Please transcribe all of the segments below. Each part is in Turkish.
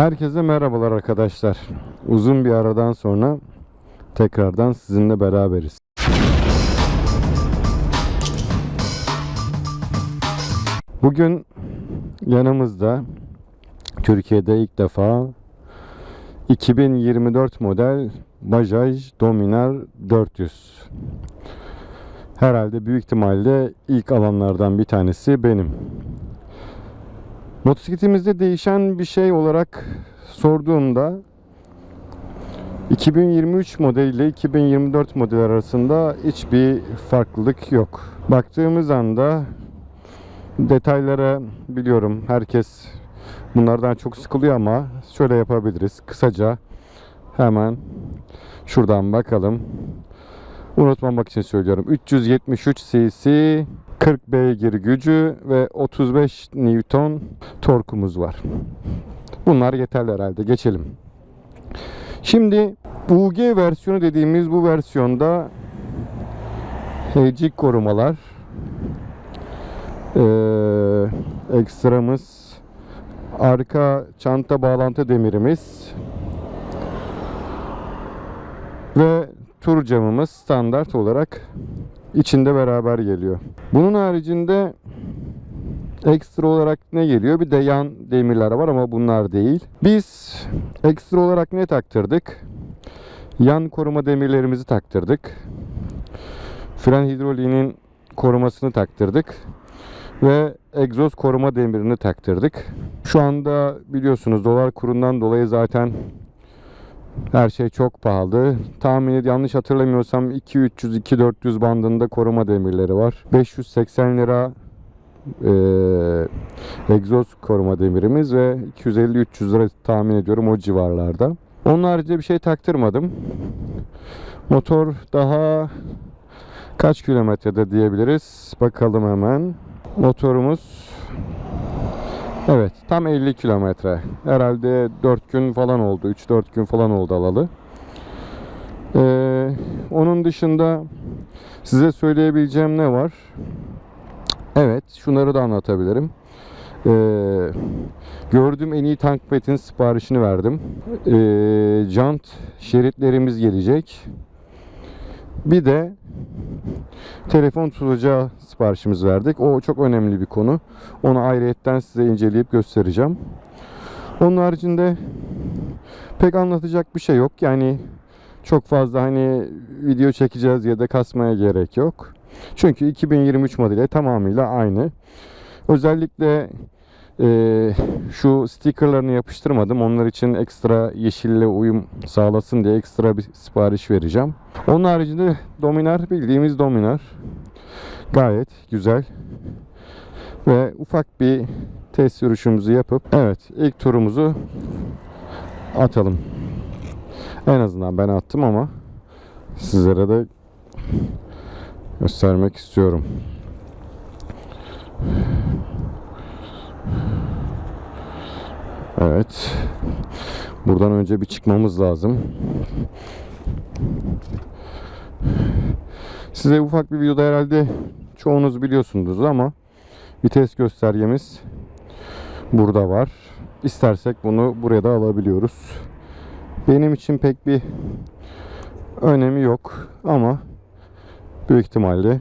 Herkese merhabalar arkadaşlar. Uzun bir aradan sonra tekrardan sizinle beraberiz. Bugün yanımızda Türkiye'de ilk defa 2024 model Bajaj Dominar 400. Herhalde büyük ihtimalle ilk alanlardan bir tanesi benim. Motosikletimizde değişen bir şey olarak sorduğumda 2023 model ile 2024 model arasında hiçbir farklılık yok. Baktığımız anda detaylara biliyorum herkes bunlardan çok sıkılıyor ama şöyle yapabiliriz. Kısaca hemen şuradan bakalım. Unutmamak için söylüyorum. 373 cc 40 beygir gücü ve 35 Newton torkumuz var. Bunlar yeterli herhalde. Geçelim. Şimdi UG versiyonu dediğimiz bu versiyonda hecik korumalar ee, ekstramız arka çanta bağlantı demirimiz ve tur camımız standart olarak içinde beraber geliyor. Bunun haricinde ekstra olarak ne geliyor? Bir de yan demirler var ama bunlar değil. Biz ekstra olarak ne taktırdık? Yan koruma demirlerimizi taktırdık. Fren hidroliğinin korumasını taktırdık. Ve egzoz koruma demirini taktırdık. Şu anda biliyorsunuz dolar kurundan dolayı zaten her şey çok pahalı. Tahmin yanlış hatırlamıyorsam 2-300-2-400 bandında koruma demirleri var. 580 lira e, egzoz koruma demirimiz ve 250-300 lira tahmin ediyorum o civarlarda. Onun haricinde bir şey taktırmadım. Motor daha kaç kilometrede diyebiliriz. Bakalım hemen. Motorumuz Evet tam 50 kilometre. Herhalde 4 gün falan oldu. 3-4 gün falan oldu alalı. Ee, onun dışında size söyleyebileceğim ne var? Evet şunları da anlatabilirim. Ee, gördüğüm en iyi tank petin siparişini verdim. Ee, jant şeritlerimiz gelecek. Bir de telefon tutacağı siparişimizi verdik. O çok önemli bir konu. Onu ayrıyetten size inceleyip göstereceğim. Onun haricinde pek anlatacak bir şey yok. Yani çok fazla hani video çekeceğiz ya da kasmaya gerek yok. Çünkü 2023 modeli tamamıyla aynı. Özellikle e, şu stickerlarını yapıştırmadım. Onlar için ekstra yeşille uyum sağlasın diye ekstra bir sipariş vereceğim. Onun haricinde Dominar bildiğimiz Dominar. Gayet güzel. Ve ufak bir test sürüşümüzü yapıp evet ilk turumuzu atalım. En azından ben attım ama sizlere de göstermek istiyorum. Evet. Buradan önce bir çıkmamız lazım. Size ufak bir videoda herhalde çoğunuz biliyorsunuz ama vites göstergemiz burada var. İstersek bunu buraya da alabiliyoruz. Benim için pek bir önemi yok ama büyük ihtimalle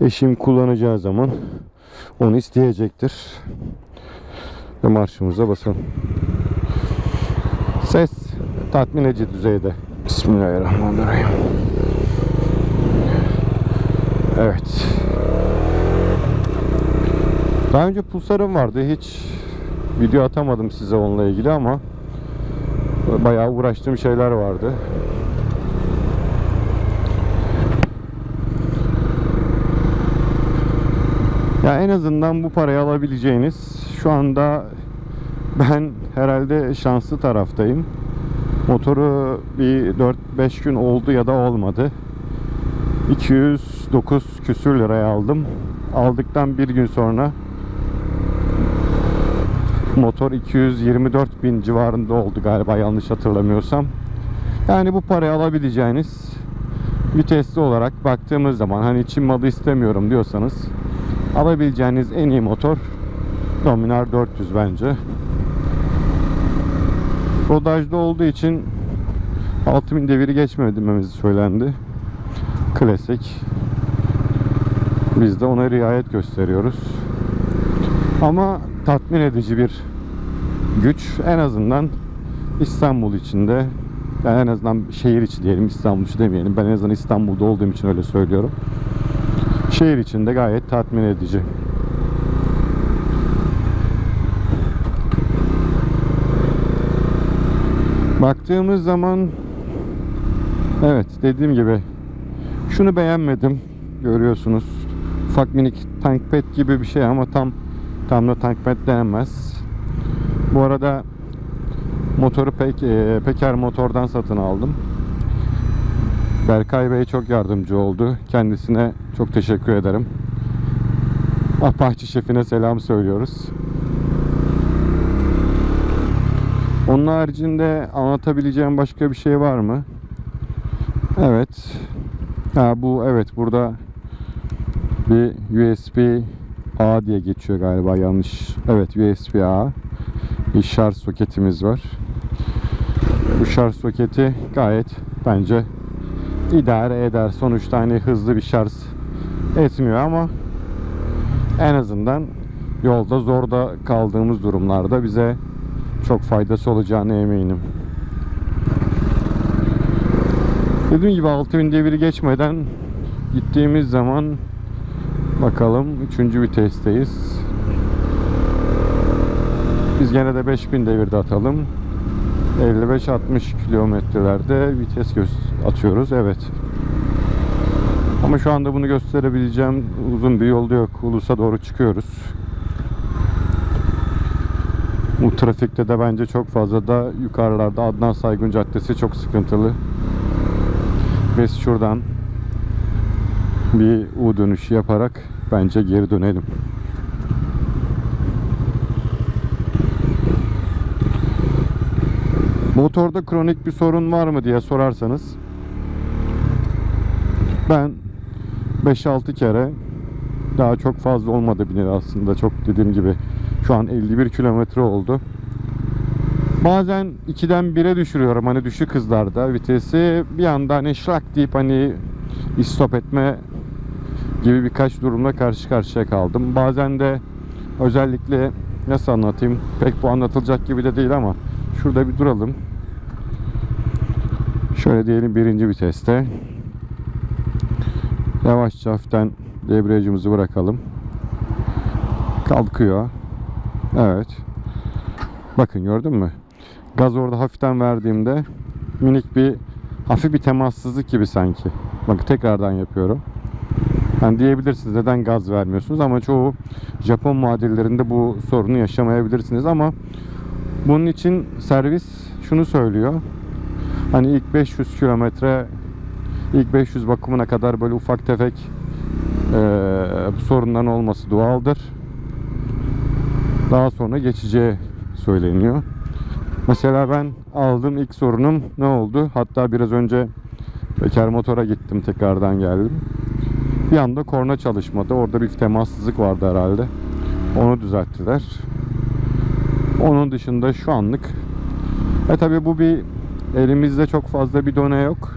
eşim kullanacağı zaman onu isteyecektir. Ve marşımıza basalım. Ses tatmin edici düzeyde. Bismillahirrahmanirrahim. Evet. Daha önce Pulsar'ım vardı. Hiç video atamadım size onunla ilgili ama bayağı uğraştığım şeyler vardı. Ya en azından bu parayı alabileceğiniz şu anda ben herhalde şanslı taraftayım. Motoru bir 4-5 gün oldu ya da olmadı. 209 küsür liraya aldım. Aldıktan bir gün sonra motor 224 bin civarında oldu galiba yanlış hatırlamıyorsam. Yani bu parayı alabileceğiniz vitesli olarak baktığımız zaman hani Çin malı istemiyorum diyorsanız alabileceğiniz en iyi motor Dominar 400 bence. Rodajda olduğu için 6000 deviri geçmememiz söylendi. Klasik. Biz de ona riayet gösteriyoruz. Ama tatmin edici bir güç en azından İstanbul içinde yani en azından şehir içi diyelim İstanbul içi demeyelim. Ben en azından İstanbul'da olduğum için öyle söylüyorum. Şehir içinde gayet tatmin edici. Baktığımız zaman evet dediğim gibi şunu beğenmedim görüyorsunuz. Ufak minik tank pet gibi bir şey ama tam tam da tank pet denmez. Bu arada motoru pek e, Peker motordan satın aldım. Berkay Bey çok yardımcı oldu. Kendisine çok teşekkür ederim Apache şefine selam söylüyoruz Onun haricinde anlatabileceğim başka bir şey var mı? Evet. Ha bu evet burada bir USB A diye geçiyor galiba yanlış. Evet USB A. Bir şarj soketimiz var. Bu şarj soketi gayet bence idare eder. Sonuçta hani hızlı bir şarj etmiyor ama en azından yolda zorda kaldığımız durumlarda bize çok faydası olacağına eminim. Dediğim gibi 6000 deviri geçmeden gittiğimiz zaman bakalım 3. vitesteyiz. Biz gene de 5000 devirde atalım. 55-60 kilometrelerde vites atıyoruz. Evet. Ama şu anda bunu gösterebileceğim uzun bir yolda yok. Ulus'a doğru çıkıyoruz. Bu trafikte de bence çok fazla da yukarılarda Adnan Saygun Caddesi çok sıkıntılı. Biz şuradan bir U dönüşü yaparak bence geri dönelim. Motorda kronik bir sorun var mı diye sorarsanız ben 5-6 kere daha çok fazla olmadı bile aslında çok dediğim gibi şu an 51 kilometre oldu. Bazen 2'den 1'e düşürüyorum hani düşük hızlarda vitesi bir anda hani şlak deyip hani istop etme gibi birkaç durumla karşı karşıya kaldım. Bazen de özellikle nasıl anlatayım pek bu anlatılacak gibi de değil ama şurada bir duralım. Şöyle diyelim birinci viteste. Yavaşça hafiften debriyajımızı bırakalım. Kalkıyor. Evet. Bakın gördün mü? Gaz orada hafiften verdiğimde minik bir hafif bir temassızlık gibi sanki. Bakın tekrardan yapıyorum. Yani diyebilirsiniz neden gaz vermiyorsunuz ama çoğu Japon muadillerinde bu sorunu yaşamayabilirsiniz ama bunun için servis şunu söylüyor. Hani ilk 500 kilometre ilk 500 bakımına kadar böyle ufak tefek eee sorunların olması doğaldır. Daha sonra geçeceği söyleniyor. Mesela ben aldığım ilk sorunum ne oldu? Hatta biraz önce Peker motora gittim tekrardan geldim. Bir anda korna çalışmadı. Orada bir temassızlık vardı herhalde. Onu düzelttiler. Onun dışında şu anlık e tabi bu bir elimizde çok fazla bir done yok.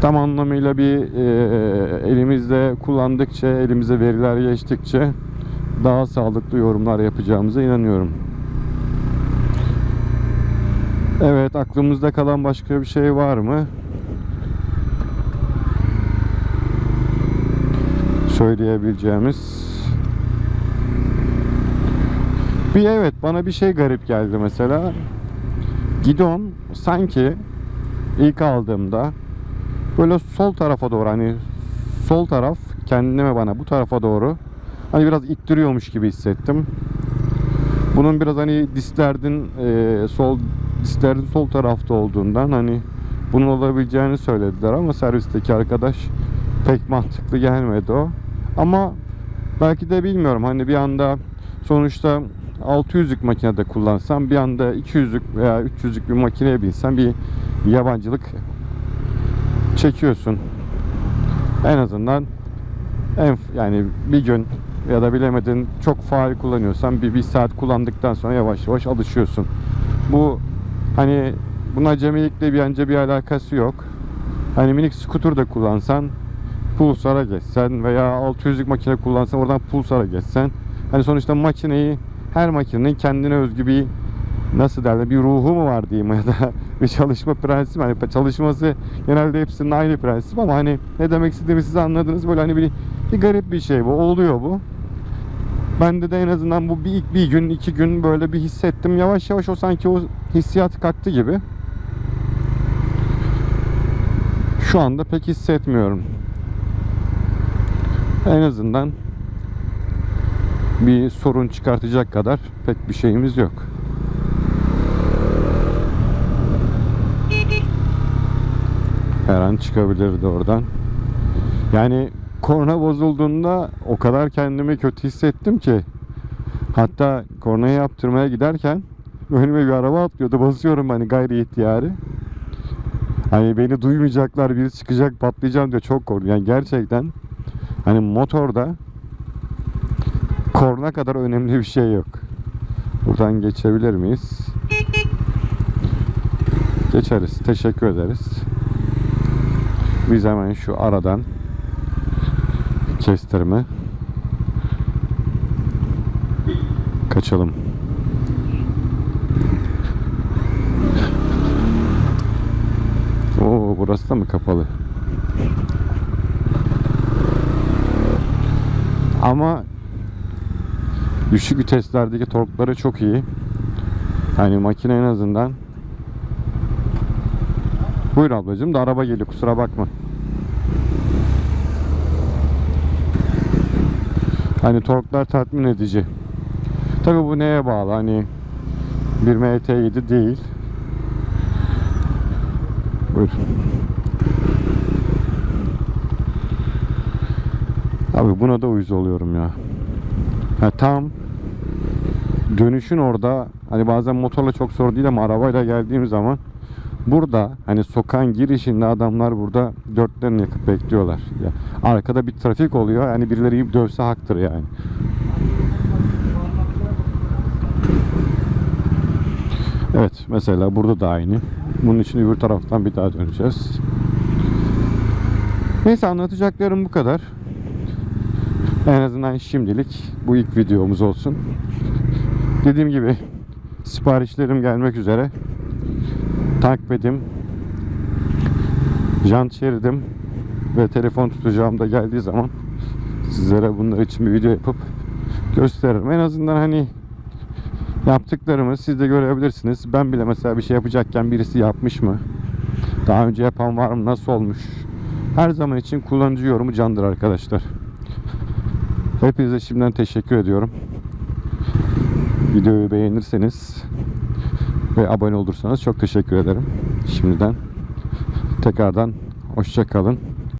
Tam anlamıyla bir e, elimizde kullandıkça, elimize veriler geçtikçe daha sağlıklı yorumlar yapacağımıza inanıyorum. Evet, aklımızda kalan başka bir şey var mı? Söyleyebileceğimiz. Bir evet, bana bir şey garip geldi mesela. Gidon sanki ilk aldığımda böyle sol tarafa doğru hani sol taraf kendime bana bu tarafa doğru hani biraz ittiriyormuş gibi hissettim. Bunun biraz hani disklerin e, sol disklerin sol tarafta olduğundan hani bunun olabileceğini söylediler ama servisteki arkadaş pek mantıklı gelmedi o. Ama belki de bilmiyorum hani bir anda sonuçta 600'lük makinede kullansam bir anda 200'lük veya 300'lük bir makineye binsem bir yabancılık çekiyorsun. En azından en, yani bir gün ya da bilemedin çok faal kullanıyorsan bir, bir saat kullandıktan sonra yavaş yavaş alışıyorsun. Bu hani bunun acemilikle bir bence bir alakası yok. Hani minik scooter da kullansan Pulsar'a geçsen veya 600'lük makine kullansan oradan Pulsar'a geçsen hani sonuçta makineyi her makinenin kendine özgü bir nasıl derler bir ruhu mu var diyeyim ya da bir çalışma prensibi hani çalışması genelde hepsinin aynı prensip ama hani ne demek istediğimi siz anladınız. Böyle hani bir, bir garip bir şey bu oluyor bu. Bende de en azından bu bir, bir gün iki gün böyle bir hissettim. Yavaş yavaş o sanki o hissiyat kalktı gibi. Şu anda pek hissetmiyorum. En azından bir sorun çıkartacak kadar pek bir şeyimiz yok. Her an çıkabilirdi oradan. Yani korna bozulduğunda o kadar kendimi kötü hissettim ki hatta kornayı yaptırmaya giderken önüme bir araba atlıyordu. Basıyorum hani gayri ihtiyari. Hani beni duymayacaklar, biri çıkacak, patlayacağım diye çok korktum. Yani gerçekten hani motorda korna kadar önemli bir şey yok. Buradan geçebilir miyiz? Geçeriz. Teşekkür ederiz. Biz hemen şu aradan kestirme kaçalım. Oo burası da mı kapalı? Ama düşük viteslerdeki torkları çok iyi. Yani makine en azından Buyur ablacığım da araba geliyor kusura bakma. Hani torklar tatmin edici. Tabi bu neye bağlı hani bir MT7 değil. Buyur. Abi buna da uyuz oluyorum ya. Ha, tam dönüşün orada hani bazen motorla çok sorun değil ama arabayla geldiğim zaman burada hani sokağın girişinde adamlar burada dörtlerini yakıp bekliyorlar. Ya, arkada bir trafik oluyor yani birileri gibi dövse haktır yani. Evet mesela burada da aynı. Bunun için öbür taraftan bir daha döneceğiz. Neyse anlatacaklarım bu kadar. En azından şimdilik bu ilk videomuz olsun. Dediğim gibi siparişlerim gelmek üzere. Tankpedim, jant şeridim ve telefon tutacağım da geldiği zaman sizlere bunlar için bir video yapıp gösteririm. En azından hani yaptıklarımı siz de görebilirsiniz. Ben bile mesela bir şey yapacakken birisi yapmış mı? Daha önce yapan var mı? Nasıl olmuş? Her zaman için kullanıcı yorumu candır arkadaşlar. Hepinize şimdiden teşekkür ediyorum. Videoyu beğenirseniz ve abone olursanız çok teşekkür ederim. Şimdiden tekrardan hoşça kalın.